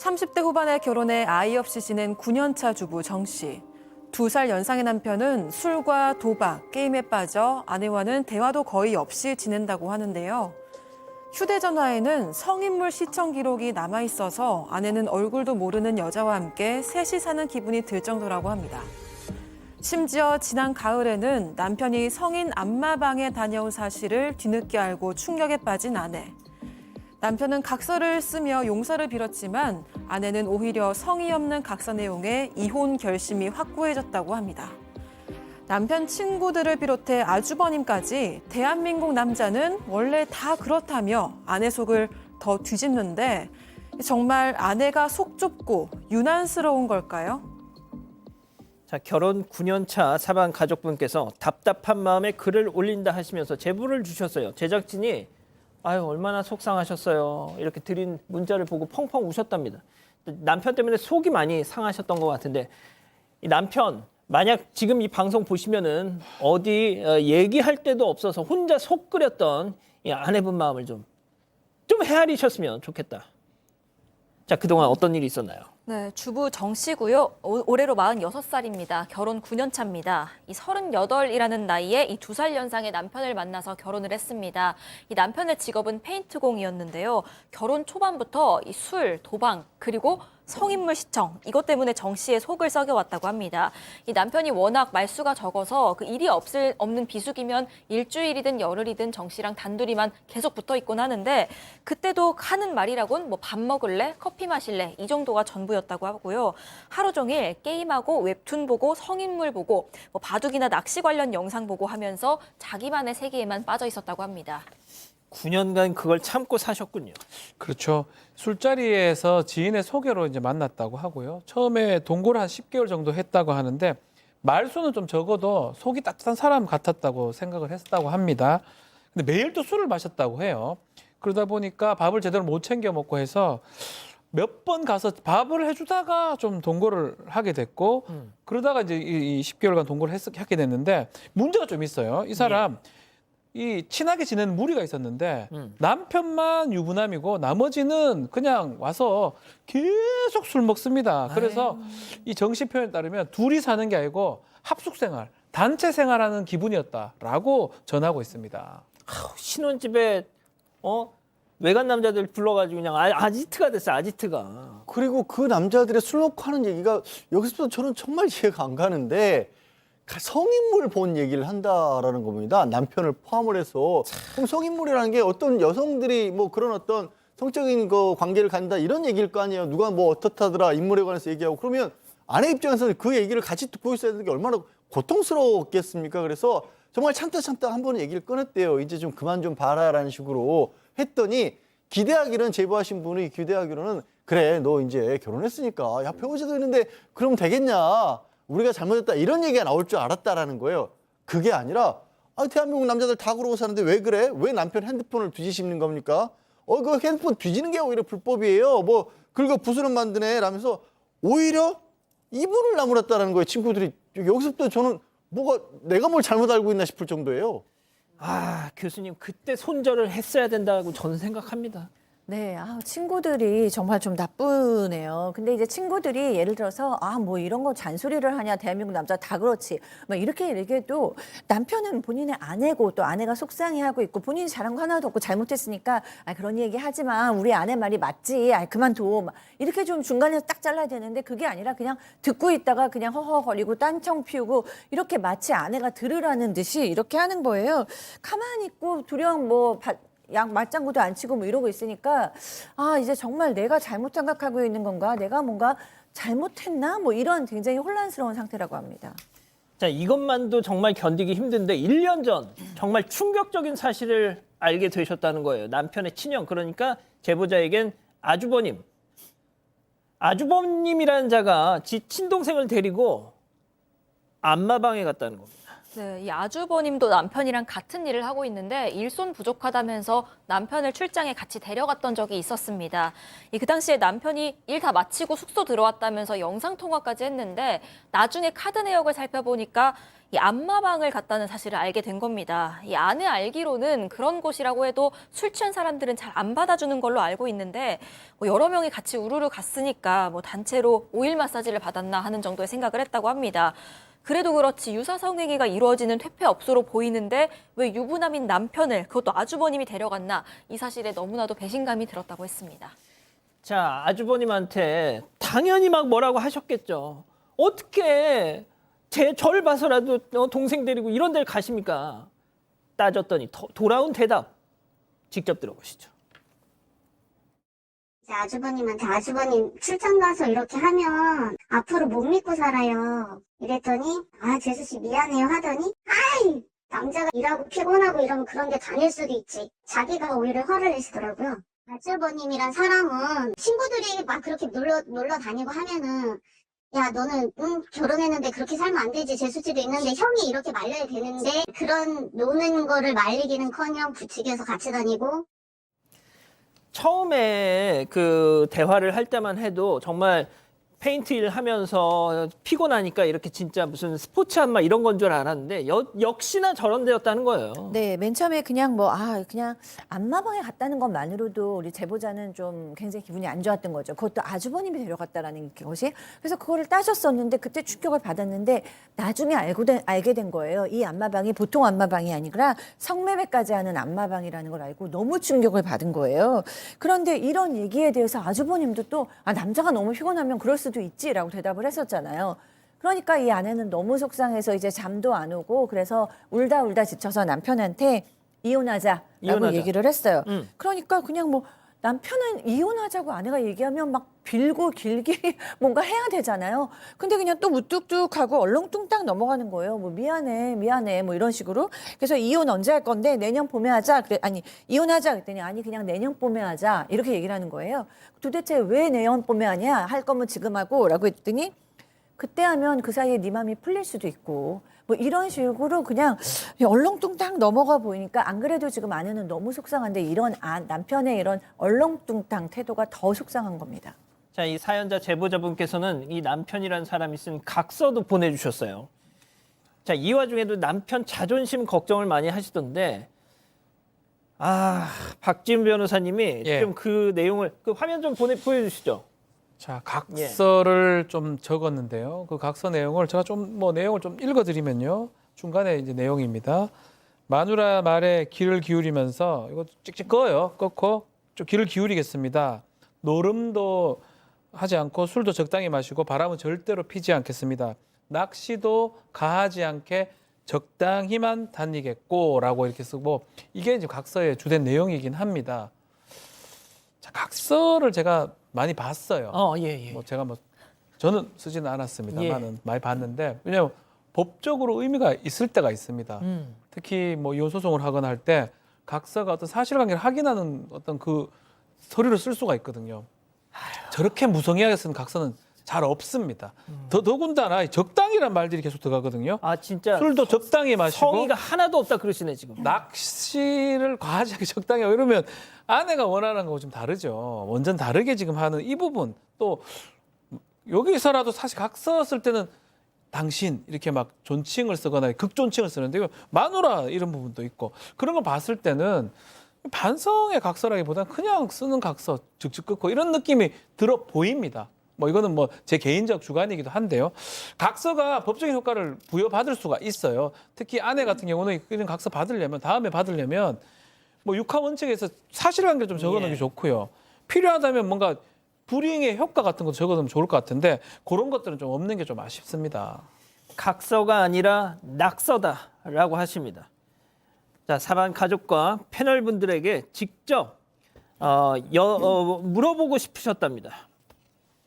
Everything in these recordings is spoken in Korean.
30대 후반에 결혼해 아이 없이 지낸 9년차 주부 정 씨. 두 살 연상의 남편은 술과 도박, 게임에 빠져 아내와는 대화도 거의 없이 지낸다고 하는데요. 휴대전화에는 성인물 시청 기록이 남아 있어서 아내는 얼굴도 모르는 여자와 함께 셋이 사는 기분이 들 정도라고 합니다. 심지어 지난 가을에는 남편이 성인 안마방에 다녀온 사실을 뒤늦게 알고 충격에 빠진 아내. 남편은 각서를 쓰며 용서를 빌었지만 아내는 오히려 성의 없는 각서 내용에 이혼 결심이 확고해졌다고 합니다. 남편 친구들을 비롯해 아주버님까지 대한민국 남자는 원래 다 그렇다며 아내 속을 더 뒤집는데 정말 아내가 속 좁고 유난스러운 걸까요? 자, 결혼 9년 차 사방 가족분께서 답답한 마음에 글을 올린다 하시면서 제보를 주셨어요. 제작진이 아유 얼마나 속상하셨어요. 이렇게 드린 문자를 보고 펑펑 우셨답니다. 남편 때문에 속이 많이 상하셨던 것 같은데 이 남편 만약 지금 이 방송 보시면은 어디 어, 얘기할 데도 없어서 혼자 속 끓였던 이 아내분 마음을 좀 좀 헤아리셨으면 좋겠다. 자 그동안 어떤 일이 있었나요? 네, 주부 정 씨고요. 오- 올해로 46살입니다. 결혼 9년 차입니다. 이 38이라는 나이에 이 두 살 연상의 남편을 만나서 결혼을 했습니다. 이 남편의 직업은 페인트공이었는데요. 결혼 초반부터 이 술, 도방, 그리고 성인물 시청 이것 때문에 정 씨의 속을 썩여왔다고 합니다. 이 남편이 워낙 말수가 적어서 그 일이 없을 없는 비수기면 일주일이든 열흘이든 정 씨랑 단둘이만 계속 붙어 있곤 하는데 그때도 하는 말이라곤 뭐 밥 먹을래, 커피 마실래 이 정도가 전부였 다고 하고요. 하루 종일 게임하고 웹툰 보고 성인물 보고 뭐 바둑이나 낚시 관련 영상 보고 하면서 자기만의 세계에만 빠져 있었다고 합니다. 9년간 그걸 참고 사셨군요. 그렇죠. 술자리에서 지인의 소개로 이제 만났다고 하고요. 처음에 동거를 한 10개월 정도 했다고 하는데 말수는 좀 적어도 속이 따뜻한 사람 같았다고 생각을 했다고 합니다. 근데 매일 또 술을 마셨다고 해요. 그러다 보니까 밥을 제대로 못 챙겨 먹고 해서 몇 번 가서 밥을 해주다가 좀 동거를 하게 됐고 음. 그러다가 이제 이, 이 10개월간 동거를 했, 하게 됐는데 문제가 좀 있어요. 이 사람 이 친하게 지내는 무리가 있었는데 음. 남편만 유부남이고 나머지는 그냥 와서 계속 술 먹습니다. 그래서 이 정시 표현에 따르면 둘이 사는 게 아니고 합숙 생활, 단체 생활하는 기분이었다라고 전하고 있습니다. 신혼집에 어 외간 남자들 불러가지고 그냥 아, 아지트가 됐어 아지트가 그리고 그 남자들의 술 먹고 하는 얘기가 여기서 저는 정말 이해가 안 가는데 가- 성인물 본 얘기를 한다라는 겁니다. 남편을 포함을 해서 그럼 성인물이라는 게 어떤 여성들이 뭐 그런 어떤 성적인 거 관계를 갖는다 이런 얘기일 거 아니에요. 누가 뭐 어떻다더라 인물에 관해서 얘기하고 그러면 아내 입장에서는 그 얘기를 같이 듣고 있어야 되는 게 얼마나 고통스러웠겠습니까? 그래서 정말 참다 참다 한 번은 얘기를 꺼냈대요. 이제 좀 그만 좀 봐라라는 식으로 했더니 기대하기는 제보하신 분이 기대하기로는 그래 너 이제 결혼했으니까 야 배우자도 있는데 그럼 되겠냐 우리가 잘못했다 이런 얘기가 나올 줄 알았다라는 거예요. 그게 아니라 아 대한민국 남자들 다 그러고 사는데 왜 그래? 왜 남편 핸드폰을 뒤지시는 겁니까? 어 그 핸드폰 뒤지는 게 오히려 불법이에요. 뭐 긁어 부스럼 만드네 라면서 오히려 이불을 나무랐다는 거예요. 친구들이 여기서부터 저는 뭐가 내가 뭘 잘못 알고 있나 싶을 정도예요. 아 교수님 그때 손절을 했어야 된다고 저는 생각합니다 네, 아, 친구들이 정말 좀 나쁘네요. 근데 이제 친구들이 예를 들어서 아, 뭐 이런 거 잔소리를 하냐, 대한민국 남자 다 그렇지. 막 이렇게 얘기해도 남편은 본인의 아내고 또 아내가 속상해하고 있고 본인이 잘한 거 하나도 없고 잘못했으니까 아, 그런 얘기 하지 마. 우리 아내 말이 맞지. 아, 그만둬. 막 이렇게 좀 중간에서 딱 잘라야 되는데 그게 아니라 그냥 듣고 있다가 그냥 허허거리고 딴청 피우고 이렇게 마치 아내가 들으라는 듯이 이렇게 하는 거예요. 가만히 있고 두령 뭐 바- 양 맞장구도 안 치고 뭐 이러고 있으니까 아 이제 정말 내가 잘못 생각하고 있는 건가? 내가 뭔가 잘못했나? 뭐 이런 굉장히 혼란스러운 상태라고 합니다. 자 이것만도 정말 견디기 힘든데 1년 전 정말 충격적인 사실을 알게 되셨다는 거예요. 남편의 친형. 그러니까 제보자에겐 아주버님. 아주버님이라는 자가 지 친동생을 데리고 안마방에 갔다는 겁니다 네, 이 아주버님도 남편이랑 같은 일을 하고 있는데 일손 부족하다면서 남편을 출장에 같이 데려갔던 적이 있었습니다. 이 그 당시에 남편이 일 다 마치고 숙소 들어왔다면서 영상 통화까지 했는데 나중에 카드 내역을 살펴보니까 이 안마방을 갔다는 사실을 알게 된 겁니다. 이 아내 알기로는 그런 곳이라고 해도 술 취한 사람들은 잘 안 받아주는 걸로 알고 있는데 뭐 여러 명이 같이 우르르 갔으니까 뭐 단체로 오일 마사지를 받았나 하는 정도의 생각을 했다고 합니다. 그래도 그렇지 유사 성행위가 이루어지는 퇴폐업소로 보이는데 왜 유부남인 남편을 그것도 아주버님이 데려갔나 이 사실에 너무나도 배신감이 들었다고 했습니다. 자, 아주버님한테 당연히 막 뭐라고 하셨겠죠. 어떻게 제절 봐서라도 어, 동생 데리고 이런 데를 가십니까? 따졌더니 더- 돌아온 대답 직접 들어보시죠. 이제 아주버님한테 아주버님 출장 가서 이렇게 하면 앞으로 못 믿고 살아요. 이랬더니 아 재수 씨 미안해요 하더니 아이 남자가 일하고 피곤하고 이러면 그런 데 다닐 수도 있지. 자기가 오히려 화를 내시더라고요. 아주버님이란 사람은 친구들이 막 그렇게 놀러 놀러 다니고 하면은 야 너는 응 결혼했는데 그렇게 살면 안 되지 재수씨도 있는데 형이 이렇게 말려야 되는데 그런 노는 거를 말리기는커녕 부추겨서 같이 다니고 처음에 그 대화를 할 때만 해도 정말 페인트 일 하면서 피곤하니까 이렇게 진짜 무슨 스포츠 한마 이런 건 줄 알았는데 여- 역시나 저런 데였다는 거예요. 네, 맨 처음에 그냥 뭐, 아, 그냥 안마방에 갔다는 것만으로도 우리 제보자는 좀 굉장히 기분이 안 좋았던 거죠. 그것도 아주버님이 데려갔다라는 것이. 그래서 그거를 따졌었는데 그때 충격을 받았는데 나중에 알고 된, 알게 된 거예요. 이 안마방이 보통 안마방이 아니라 성매매까지 하는 안마방이라는 걸 알고 너무 충격을 받은 거예요. 그런데 이런 얘기에 대해서 아주버님도 또, 아, 남자가 너무 피곤하면 그럴 수도 있지라고 대답을 했었잖아요. 그러니까 이 아내는 너무 속상해서 이제 잠도 안 오고 그래서 울다 울다 지쳐서 남편한테 이혼하자라고 이혼하자. 얘기를 했어요. 음. 그러니까 그냥 뭐 남편은 이혼하자고 아내가 얘기하면 막 빌고 길게 뭔가 해야 되잖아요. 근데 그냥 또 무뚝뚝하고 얼렁뚱땅 넘어가는 거예요. 뭐 미안해, 미안해, 뭐 이런 식으로. 그래서 이혼 언제 할 건데 내년 봄에 하자. 그래 아니 이혼하자 그랬더니 아니 그냥 내년 봄에 하자 이렇게 얘기를 하는 거예요. 도대체 왜 내년 봄에 하냐? 할 거면 지금 하고라고 했더니 그때 하면 그 사이에 네 맘이 풀릴 수도 있고 뭐 이런 식으로 그냥 얼렁뚱땅 넘어가 보이니까 안 그래도 지금 아내는 너무 속상한데 이런 아, 남편의 이런 얼렁뚱땅 태도가 더 속상한 겁니다. 자, 이 사연자 제보자분께서는 이 남편이라는 사람이 쓴 각서도 보내주셨어요. 자, 이 와중에도 남편 자존심 걱정을 많이 하시던데, 아, 박지훈 변호사님이 예. 좀 그 내용을 그 화면 좀 보내 보여주시죠. 자, 각서를 좀 적었는데요. 그 각서 내용을 제가 좀 뭐 내용을 좀 읽어 드리면요. 중간에 이제 내용입니다. 마누라 말에 귀를 기울이면서 이거 찍찍 꺼요. 꺼고 좀 귀를 기울이겠습니다. 노름도 하지 않고 술도 적당히 마시고 바람은 절대로 피지 않겠습니다. 낚시도 가하지 않게 적당히만 다니겠고라고 이렇게 쓰고 이게 이제 각서의 주된 내용이긴 합니다. 자, 각서를 제가 많이 봤어요. 어, 예, 예. 뭐 제가 뭐 저는 쓰지는 않았습니다만은 많이 봤는데 왜냐하면 법적으로 의미가 있을 때가 있습니다. 음. 특히 뭐 이혼 소송을 하거나 할 때 각서가 어떤 사실관계를 확인하는 어떤 그 서류를 쓸 수가 있거든요. 저렇게 무성의하게 쓴 각서는 잘 없습니다. 더 더군다나 적당이란 말들이 계속 들어가거든요. 아, 진짜 술도 적당히 마시고 성의가 하나도 없다 그러시네 지금. 낚시를 과하지 않게 적당히 하고 이러면 아내가 원하는 거하고 좀 다르죠. 완전 다르게 지금 하는 이 부분 또 여기서라도 사실 각서 쓸 때는 당신 이렇게 막 존칭을 쓰거나 극존칭을 쓰는데 이거 마누라 이런 부분도 있고 그런 거 봤을 때는 반성의 각서라기보다는 그냥 쓰는 각서 즉즉 끊고 이런 느낌이 들어 보입니다. 뭐 이거는 뭐 제 개인적 주관이기도 한데요. 각서가 법적인 효과를 부여받을 수가 있어요. 특히 아내 같은 경우는 이런 각서 받으려면 다음에 받으려면 뭐 육하 원칙에서 사실관계를 좀 적어놓는 예. 게 좋고요. 필요하다면 뭔가 불이행의 효과 같은 것도 적어놓으면 좋을 것 같은데 그런 것들은 좀 없는 게 좀 아쉽습니다. 각서가 아니라 낙서다라고 하십니다. 자, 사반 가족과 패널 분들에게 직접 어, 여, 어, 물어보고 싶으셨답니다.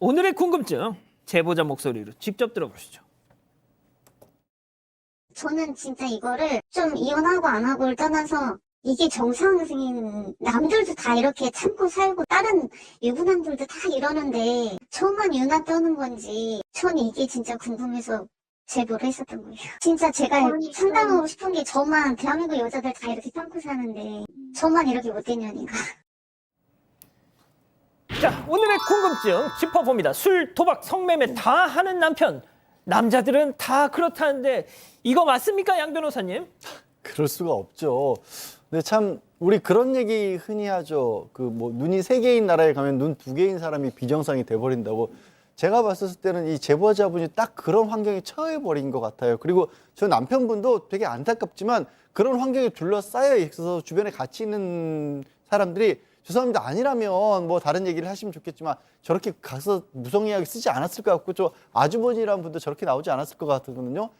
오늘의 궁금증 제보자 목소리로 직접 들어보시죠. 저는 진짜 이거를 좀 이혼하고 안 하고를 떠나서 이게 정상인 남들도 다 이렇게 참고 살고 다른 유부남들도 다 이러는데 저만 유나 떠는 건지 전 이게 진짜 궁금해서 제보를 했었던 거예요. 진짜 제가 상담하고 싶은 게 저만 대한민국 여자들 다 이렇게 참고 사는데 저만 이렇게 못된 년인가. 자, 오늘의 궁금증 짚어봅니다. 술, 도박, 성매매 다 하는 남편. 남자들은 다 그렇다는데 이거 맞습니까, 양 변호사님? 그럴 수가 없죠. 근데 참 우리 그런 얘기 흔히 하죠. 그 뭐 눈이 세 개인 나라에 가면 눈 두 개인 사람이 비정상이 돼 버린다고. 제가 봤을 때는 이 제보자분이 딱 그런 환경에 처해 버린 것 같아요. 그리고 저 남편분도 되게 안타깝지만 그런 환경에 둘러싸여 있어서 주변에 같이 있는 사람들이 죄송합니다 아니라면 뭐 다른 얘기를 하시면 좋겠지만 저렇게 가서 무성의하게 쓰지 않았을 것 같고 저 아주버지라는 분도 저렇게 나오지 않았을 것 같거든요.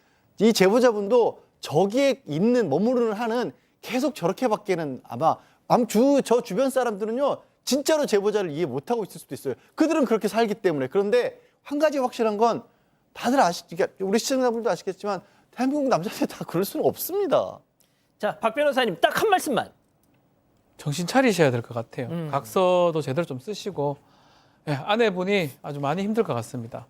이 제보자분도 저기에 있는 머무르는 한은 계속 저렇게밖에는 아마 암주 저 주변 사람들은요 진짜로 제보자를 이해 못하고 있을 수도 있어요. 그들은 그렇게 살기 때문에 그런데 한 가지 확실한 건 다들 아시, 그러니까 우리 시청자분들도 아시겠지만 대한민국 남자들 다 그럴 수는 없습니다. 자, 박 변호사님 딱 한 말씀만. 정신 차리셔야 될 것 같아요. 음. 각서도 제대로 좀 쓰시고 예, 아내분이 아주 많이 힘들 것 같습니다.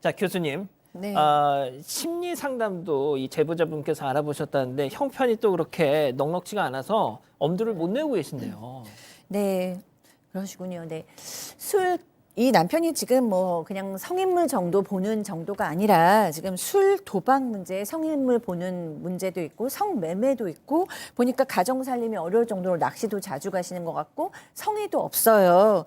자, 교수님. 네. 아, 심리 상담도 이 제보자분께서 알아보셨다는데 형편이 또 그렇게 넉넉지가 않아서 엄두를 못 내고 계신데요. 네, 그러시군요. 네. 술, 이 남편이 지금 뭐 그냥 성인물 정도 보는 정도가 아니라 지금 술 도박 문제, 성인물 보는 문제도 있고 성매매도 있고 보니까 가정 살림이 어려울 정도로 낚시도 자주 가시는 것 같고 성의도 없어요.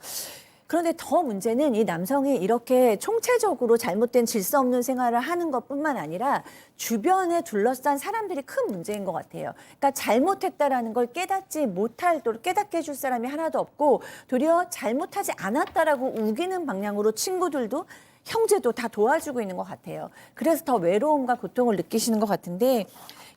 그런데 더 문제는 이 남성이 이렇게 총체적으로 잘못된 질서 없는 생활을 하는 것뿐만 아니라 주변에 둘러싼 사람들이 큰 문제인 것 같아요. 그러니까 잘못했다라는 걸 깨닫지 못할 또 깨닫게 해줄 사람이 하나도 없고 도리어 잘못하지 않았다라고 우기는 방향으로 친구들도 형제도 다 도와주고 있는 것 같아요. 그래서 더 외로움과 고통을 느끼시는 것 같은데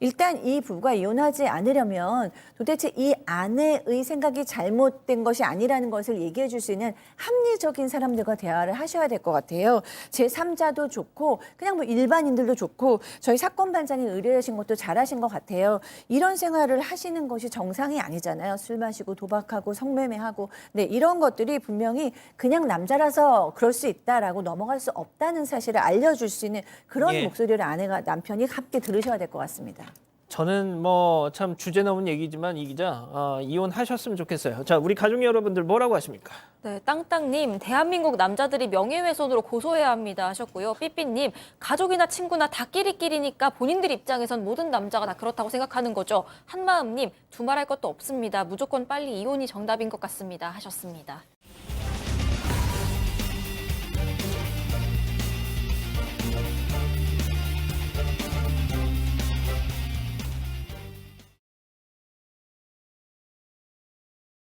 일단 이 부부가 이혼하지 않으려면 도대체 이 아내의 생각이 잘못된 것이 아니라는 것을 얘기해 줄 수 있는 합리적인 사람들과 대화를 하셔야 될 것 같아요. 제 3자도 좋고 그냥 뭐 일반인들도 좋고 저희 사건 반장이 의뢰하신 것도 잘하신 것 같아요. 이런 생활을 하시는 것이 정상이 아니잖아요. 술 마시고 도박하고 성매매하고 네 이런 것들이 분명히 그냥 남자라서 그럴 수 있다라고 넘어갈 수 없다는 사실을 알려줄 수 있는 그런 예. 목소리를 아내가 남편이 함께 들으셔야 될 것 같습니다. 저는 뭐 참 주제 넘은 얘기지만 이 기자 어, 이혼하셨으면 좋겠어요. 자, 우리 가족 여러분들 뭐라고 하십니까? 네, 땅땅님, 대한민국 남자들이 명예훼손으로 고소해야 합니다 하셨고요. 삐삐님, 가족이나 친구나 다 끼리끼리니까 본인들 입장에선 모든 남자가 다 그렇다고 생각하는 거죠. 한마음님, 두말할 것도 없습니다. 무조건 빨리 이혼이 정답인 것 같습니다 하셨습니다.